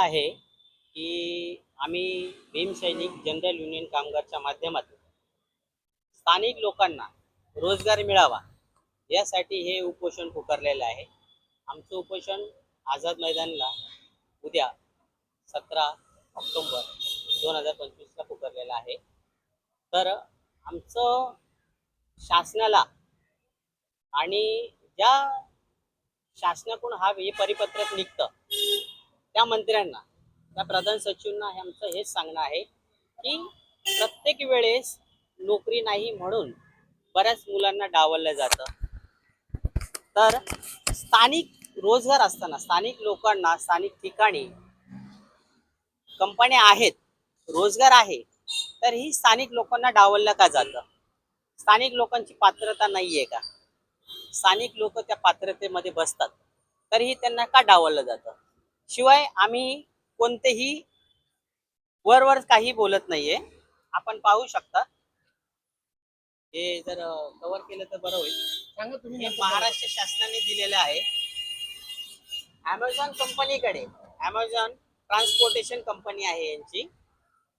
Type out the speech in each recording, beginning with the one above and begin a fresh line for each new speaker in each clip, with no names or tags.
आहे की आम्ही भीमसैनिक जनरल युनियन कामगारच्या माध्यमातून स्थानिक लोकांना रोजगार मिळावा यासाठी हे उपोषण पुकारलेलं आहे. आमचं उपोषण आझाद मैदानला उद्या सतरा ऑक्टोंबर दोन हजार पंचवीसला पुकारलेलं आहे. तर आमचं शासनाला आणि ज्या शासनाकडून हा हे परिपत्रक निघतं त्या मंत्र्यांना त्या प्रधान सचिवांना आमचं हेच सांगणं आहे की प्रत्येक वेळेस नोकरी नाही म्हणून बऱ्याच मुलांना डावललं जातं. तर स्थानिक रोजगार असताना स्थानिक लोकांना स्थानिक ठिकाणी कंपन्या आहेत रोजगार आहे तर ही स्थानिक लोकांना डावललं का जातं? स्थानिक लोकांची पात्रता नाही आहे का? स्थानिक लोक त्या पात्रतेमध्ये बसतात तरीही त्यांना का डावललं जातं? शिवाय आम्ही कोणतेही वरवर काही बोलत नाहीये. आपण पाहू शकता. हे जर कव्हर केलं तर बरं होईल.
सांगा तुम्ही
हे महाराष्ट्र शासनाने दिलेलं आहे. ॲमेझॉन कंपनीकडे ॲमेझॉन ट्रान्सपोर्टेशन कंपनी आहे यांची.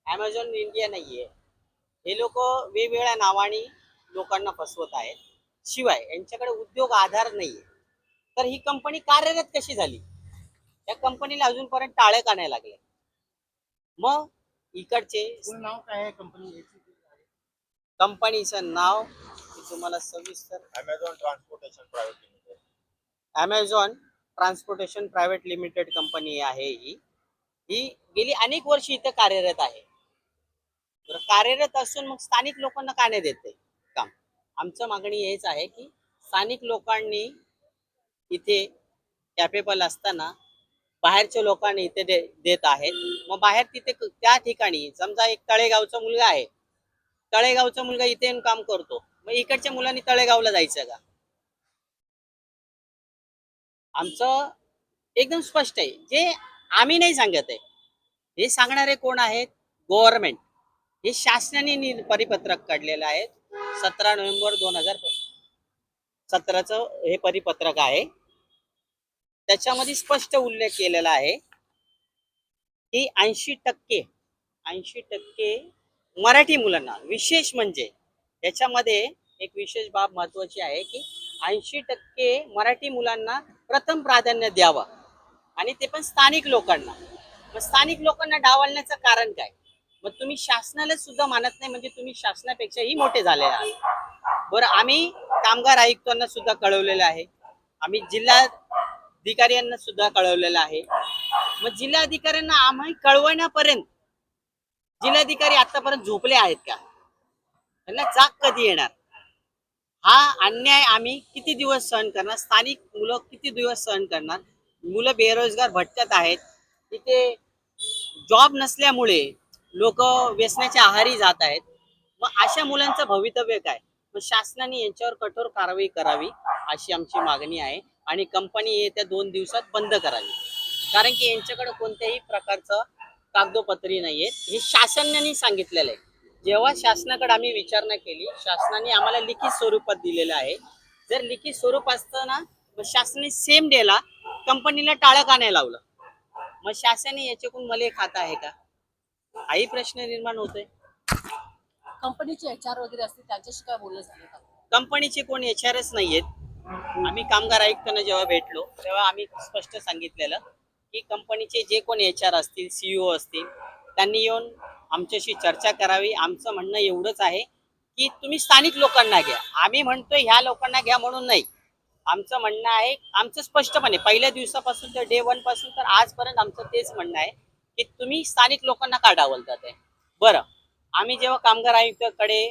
ॲमेझॉन इंडिया नाहीये. हे लोक वेगवेगळ्या नावाने लोकांना फसवत आहेत. शिवाय यांच्याकडे उद्योग आधार नाहीये. तर ही कंपनी कार्यरत कशी झाली? त्या कंपनीला अजूनपर्यंत टाळे का नाही लागले. मग इकडचे
पूर्ण नाव काय आहे? कंपनी
कंपनीचं नाव मी तुम्हाला सविस्तर
Amazon Transportation Private Limited.
Amazon transportation private limited company आहे ही. ही गेली अनेक वर्ष इथे कार्यरत आहे. कार्यरत असून मग स्थानिक लोकांना का नाही देते? काम. आमचं मागणी हेच आहे की स्थानिक लोकांनी इथे कॅपेबल असताना बाहेरच्या लोकांनी इथे दे देत आहेत. मग बाहेर तिथे त्या ठिकाणी समजा एक तळेगावचा मुलगा आहे. तळेगावचा मुलगा इथे येऊन काम करतो. मग इकडच्या मुलांनी तळेगावला जायचं का? आमचं एकदम स्पष्ट आहे. जे आम्ही नाही सांगत आहे हे सांगणारे कोण आहेत? गव्हर्नमेंट हे शासनाने परिपत्रक काढलेलं आहे. सतरा नोव्हेंबर दोन हजार सतराचं हे परिपत्रक आहे. त्याच्यामध्ये स्पष्ट उल्लेख केलेला आहे की ऐंशी टक्के ऐंशी टक्के मराठी मुलांना विशेष म्हणजे याच्यामध्ये एक विशेष बाब महत्वाची आहे की ऐंशी टक्के मराठी मुलांना प्रथम प्राधान्य द्यावं आणि ते पण स्थानिक लोकांना. मग स्थानिक लोकांना डावलण्याचं कारण काय? मग तुम्ही शासनाला सुद्धा मानत नाही म्हणजे तुम्ही शासनापेक्षाही मोठे झाले आहात. बरं आम्ही कामगार आयुक्तांना सुद्धा कळवलेलं आहे. आम्ही अधिकाऱ्यांना सुद्धा कळवलेलं आहे. मग जिल्हाधिकाऱ्यांना आम्ही कळवण्यापर्यंत जिल्हाधिकारी आतापर्यंत झोपले आहेत का? त्यांना जाग कधी येणार? हा अन्याय आम्ही किती दिवस सहन करणार? स्थानिक मुलं किती दिवस सहन करणार? मुलं बेरोजगार भटकत आहेत. तिथे जॉब नसल्यामुळे लोक व्यसनाच्या आहारी जात आहेत. मग अशा मुलांचं भवितव्य काय? मग शासनाने यांच्यावर कठोर कारवाई करावी अशी आमची मागणी आहे. आणि कंपनी येत्या दोन दिवसात बंद करावी. कारण की यांच्याकडे कोणत्याही प्रकारचं कागदोपत्री नाहीये. हे शासनाने सांगितलेलं आहे. जेव्हा शासनाकडे आम्ही विचारणा केली शासनाने आम्हाला लिखित स्वरूपात दिलेलं आहे. जर लिखित स्वरूप असतं ना मग शासनाने सेम डेला कंपनीला टाळं का नाही लावलं? मग शासनाने याच्याकडून मले खात आहे का? हाही प्रश्न निर्माण होतोय.
कंपनीचे एच आर वगैरे असतील त्यांच्याशी काय बोलणं झालं? का
कंपनीचे कोण एच आर एस नाहीयेत. आम्ही कामगार आयुक्तांना जेव्हा भेटलो तेव्हा आम्ही स्पष्ट सांगितलेलं की कंपनीचे जे कोण एच आर असतील सीईओ असतील त्यांनी येऊन आमच्याशी चर्चा करावी. आमचं म्हणणं एवढंच आहे की तुम्ही स्थानिक लोकांना घ्या. आम्ही म्हणतोय ह्या लोकांना घ्या म्हणून नाही. आमचं म्हणणं आहे आमचं स्पष्टपणे पहिल्या दिवसापासून तर डे वनपासून तर आजपर्यंत आमचं तेच म्हणणं आहे की तुम्ही स्थानिक लोकांना का डावलतात आहे बरं आम्ही जेव्हा कामगार आयुक्ताकडे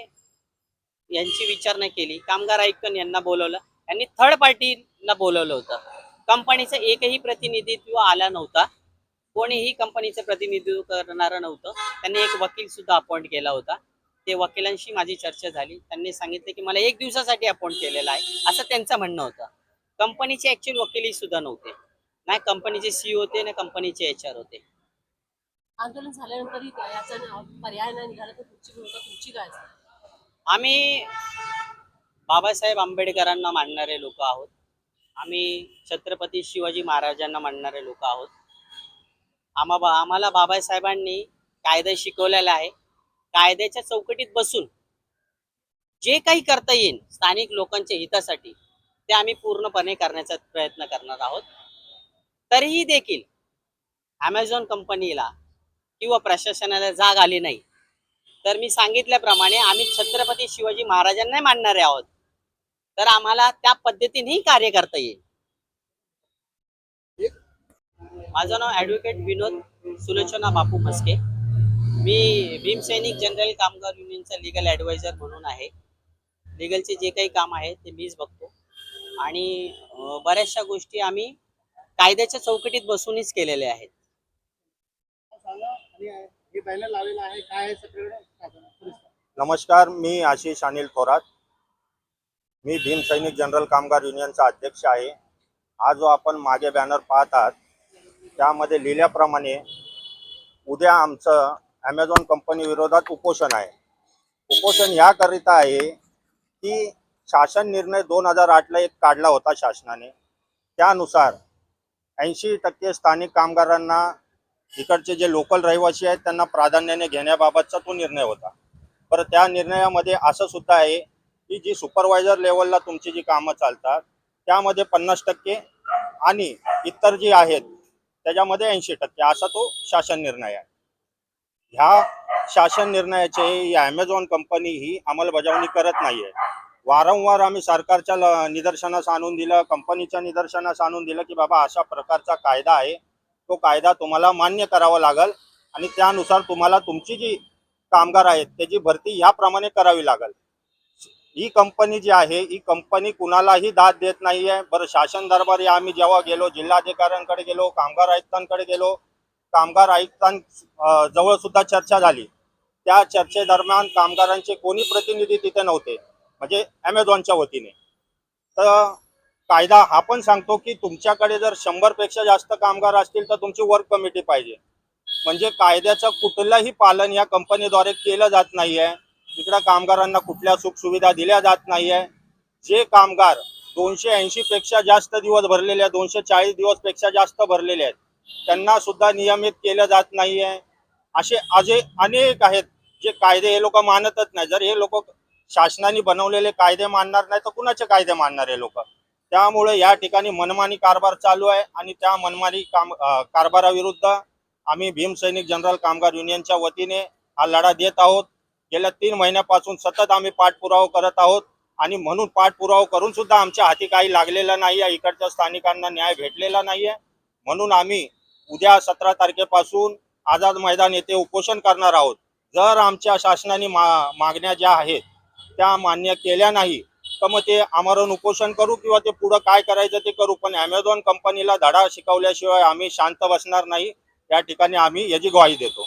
यांची विचारणा केली कामगार आयुक्त यांना बोलवलं यांनी थर्ड पार्टीला बोलवलं होतं. कंपनीचं एकही प्रतिनिधित्व आला नव्हता. कोणीही कंपनीचं प्रतिनिधित्व करणारं नव्हतं. त्यांनी एक वकील सुद्धा अपॉइंट केला होता. ते वकिलांशी माझी चर्चा झाली. त्यांनी सांगितलं की मला एक दिवसासाठी अपॉइंट केलेलं आहे. असं त्यांचं म्हणणं होतं. कंपनीचे ऍक्च्युअल वकीलही सुद्धा नव्हते. नाही कंपनीचे सी होते ना कंपनीचे एच आर होते.
आंदोलन झाल्यानंतरही याचा न- पर्याय नाही निघाला तर तुमची भूमिका तुमची काय असेल?
आम्ही बाबासाहेब आंबेडकरांना मानणारे लोक आहोत. आम्ही छत्रपती शिवाजी महाराजांना मानणारे लोक आहोत. आम्हा बा- आम्हाला बाबासाहेबांनी कायदा शिकवलेला आहे. कायद्याच्या चौकटीत बसून जे काही करता येईल स्थानिक लोकांच्या हितासाठी ते आम्ही पूर्णपणे करण्याचा प्रयत्न करणार आहोत. तरीही देखील ॲमेझॉन कंपनीला किंवा प्रशासनाला जाग आली नाही. तर मी सांगितल्याप्रमाणे आम्ही छत्रपती शिवाजी महाराजांना मानणारे आहोत. तर आम्हाला त्या पद्धतीनेही कार्य करता येईल. माझं नाव ॲडव्होकेट विनोद सुलोचना बापू मस्के मी भीमसैनिक जनरल कामगार युनियनचा लिगल ॲडवायझर म्हणून आहे. लिगलचे जे काही काम आहे ते मीच बघतो. आणि बऱ्याचशा गोष्टी आम्ही कायद्याच्या चौकटीत बसूनच केलेल्या आहेत.
हे.
नमस्कार मी आशिष अनिल थोरात. मी भीम सैनिक जनरल कामगार युनियनचा अध्यक्ष आहे. हा जो आपण मागे बॅनर पाहत आहात त्यामध्ये लिहिल्याप्रमाणे उद्या आमचं ॲमेझॉन कंपनी विरोधात उपोषण आहे. उपोषण ह्याकरिता आहे की शासन निर्णय दोन हजार आठला एक काढला होता शासनाने. त्यानुसार ऐंशी टक्के स्थानिक कामगारांना इकडचे जे लोकल रहिवासी आहेत त्यांना प्राधान्याने घेण्याबाबतचा तो निर्णय होता. बरं त्या निर्णयामध्ये असं सुद्धा आहे की जी सुपरवायझर लेवलला तुमची जी कामं चालतात त्यामध्ये पन्नास टक्के आणि इतर जी आहेत त्याच्यामध्ये ऐंशी टक्के. असा तो शासन निर्णय आहे. ह्या शासन निर्णयाचे ही ॲमेझॉन कंपनी ही अंमलबजावणी करत नाही आहे वारंवार आम्ही सरकारच्या निदर्शनास आणून दिलं कंपनीच्या निदर्शनास आणून दिलं की बाबा अशा प्रकारचा कायदा आहे. तो कायदा तुम्हाला मान्य करावा लागेल आणि त्यानुसार तुम्हाला तुमची जी कामगार आहेत त्याची भरती ह्याप्रमाणे करावी लागेल. ही कंपनी जी आहे ही कंपनी कुणालाही दाद देत नाही आहे बरं शासन दरबारी आम्ही जेव्हा गेलो जिल्हाधिकाऱ्यांकडे गेलो कामगार आयुक्तांकडे गेलो कामगार आयुक्तां जवळ सुद्धा चर्चा झाली. त्या चर्चेदरम्यान कामगारांचे कोणी प्रतिनिधी तिथे नव्हते म्हणजे ॲमेझॉनच्या वतीने. तर कायदा हा पण सांगतो की तुमच्याकडे जर शंभरपेक्षा जास्त कामगार असतील तर तुमची वर्क कमिटी पाहिजे. म्हणजे कायद्याचं कुठलंही पालन या कंपनीद्वारे केलं जात नाही आहे इकडं कामगारांना कुठल्या सुखसुविधा दिल्या जात नाहीये. जे कामगार दोनशे ऐंशी पेक्षा जास्त दिवस भरलेले आहेत दोनशे चाळीस दिवसपेक्षा जास्त भरलेले आहेत त्यांना सुद्धा नियमित केलं जात नाहीये. असे अजे अनेक आहेत जे कायदे हे लोक मानतच नाही जर हे लोक शासनाने बनवलेले कायदे मानणार नाही तर कुणाचे कायदे मानणार हे लोक? त्यामुळे या ठिकाणी मनमानी कारभार चालू आहे आणि त्या मनमानी काम कारभाराविरुद्ध आम्ही भीमसैनिक जनरल कामगार युनियनच्या वतीने हा लढा देत आहोत. गेल्या तीन महिन्यापासून सतत आम्ही पाठपुरावा करत आहोत आणि म्हणून पाठपुरावा करून सुद्धा आमच्या हाती काही लागलेला नाही आहे इकडच्या स्थानिकांना न्याय भेटलेला नाही आहे म्हणून आम्ही उद्या सतरा तारखेपासून आझाद मैदान येथे उपोषण करणार आहोत. जर आमच्या शासनाने मा मागण्या ज्या आहेत त्या मान्य केल्या नाही तर मग ते आमरण उपोषण करू किंवा ते पुढं काय करायचं ते करू. पण ॲमेझॉन कंपनीला धडा शिकवल्याशिवाय आम्ही शांत बसणार नाही. या ठिकाणी आम्ही याची ग्वाही देतो.